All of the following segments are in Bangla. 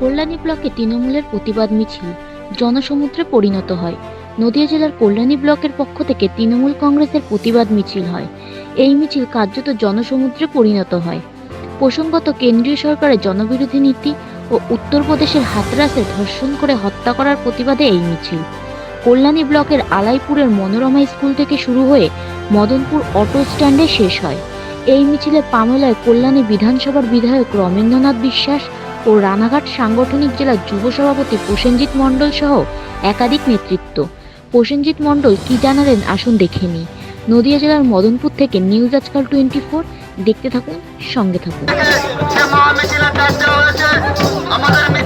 কল্যাণী ব্লকে তৃণমূলের প্রতিবাদ মিছিল জনসমুদ্রে পরিণত হয়। নদিয়া জেলার কল্যাণী ব্লকের পক্ষ থেকে তৃণমূল কংগ্রেসের প্রতিবাদ মিছিল হয়। এই মিছিল কার্যত জনসমুদ্রে পরিণত হয়। প্রসঙ্গত কেন্দ্রীয় সরকারের জনবিরোধী নীতি ও উত্তরপ্রদেশের হাতরাসে ধর্ষণ করে হত্যা করার প্রতিবাদে এই মিছিল। কল্যাণী ব্লকের আলাইপুরের মনোরমা স্কুল থেকে শুরু হয়ে মদনপুর অটো স্ট্যান্ডে শেষ হয়। এই মিছিলে পামেলায় কল্যাণী বিধানসভার বিধায়ক রমেন্দ্রনাথ বিশ্বাস ও রানাঘাট সাংগঠনিক জেলার যুব সভাপতি প্রসেনজিৎ মণ্ডল সহ একাধিক নেতৃত্ব। প্রসেনজিৎ মণ্ডল কি জানালেন আসুন দেখে নিই। নদিয়া জেলার মদনপুর থেকে নিউজ আজকাল টোয়েন্টি ফোর। দেখতে থাকুন, সঙ্গে থাকুন। আমাদের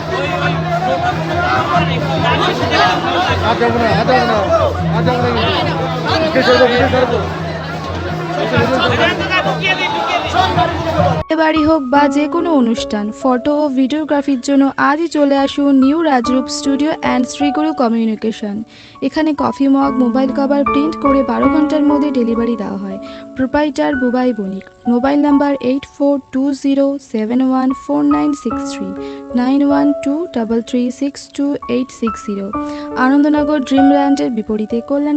আজ আমরা আজ আমরা বাড়ি হোক বা যে কোনো অনুষ্ঠান, ফটো ও ভিডিওগ্রাফির জন্য আজই চলে আসুন new Rajroop studio and Shriguru communication. এখানে coffee mug, mobile cover print করে বারো ঘণ্টার মধ্যে ডেলিভারি দেওয়া হয়। Proprietor Bubai Banik. Mobile number eight four two zero seven one four nine six three nine one two double three six two eight six zero Anandanagar ড্রিমল্যান্ডের বিপরীতে কল্যাণ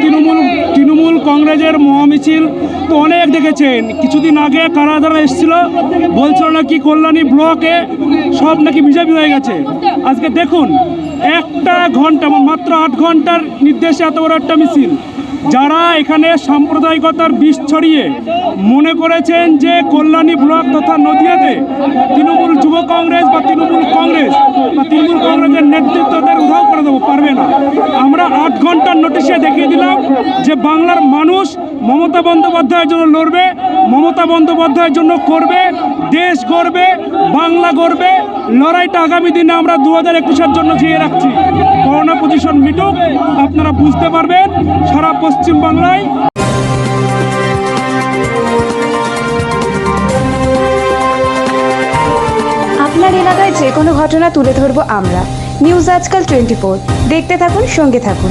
তৃণমূল তৃণমূল কংগ্রেসের মহামিছিল তো অনেক দেখেছেন। কিছুদিন আগে কারাধারা এসেছিল, বলছিল নাকি কল্যাণী ব্লকে সব নাকি বিজেপি হয়ে গেছে। আজকে দেখুন, একটা ঘণ্টা মাত্র আট ঘণ্টার নির্দেশে এত বড় একটা মিছিল। যারা এখানে সাম্প্রদায়িকতার বিষ ছড়িয়ে মনে করেছেন যে কল্যাণী ব্লক তথা নদিয়াতে তৃণমূল যুব কংগ্রেস বা তৃণমূল কংগ্রেস বা তৃণমূল কংগ্রেসের নেতৃত্বদের উধাও করে দেবো পারবে না আমরা আট ঘণ্টার নোটিশে দেখিয়ে দিলাম যে বাংলার মানুষ মমতা বন্দ্যোপাধ্যায়ের জন্য লড়বে, মমতা বন্দ্যোপাধ্যায়ের জন্য করবে, দেশ গড়বে, বাংলা গড়বে, লড়াইটা আগামী দিনে আমরা দু হাজার একুশের জন্য জিয়ে রাখছি। করোনা পজিশন মিটুক, আপনারা বুঝতে পারবেন, সারা পশ্চিম বাংলায় আপনার এলাকায় যে কোনো তুলে ধরবো আমরা। নিউজ আজকাল টোয়েন্টি দেখতে থাকুন, সঙ্গে থাকুন।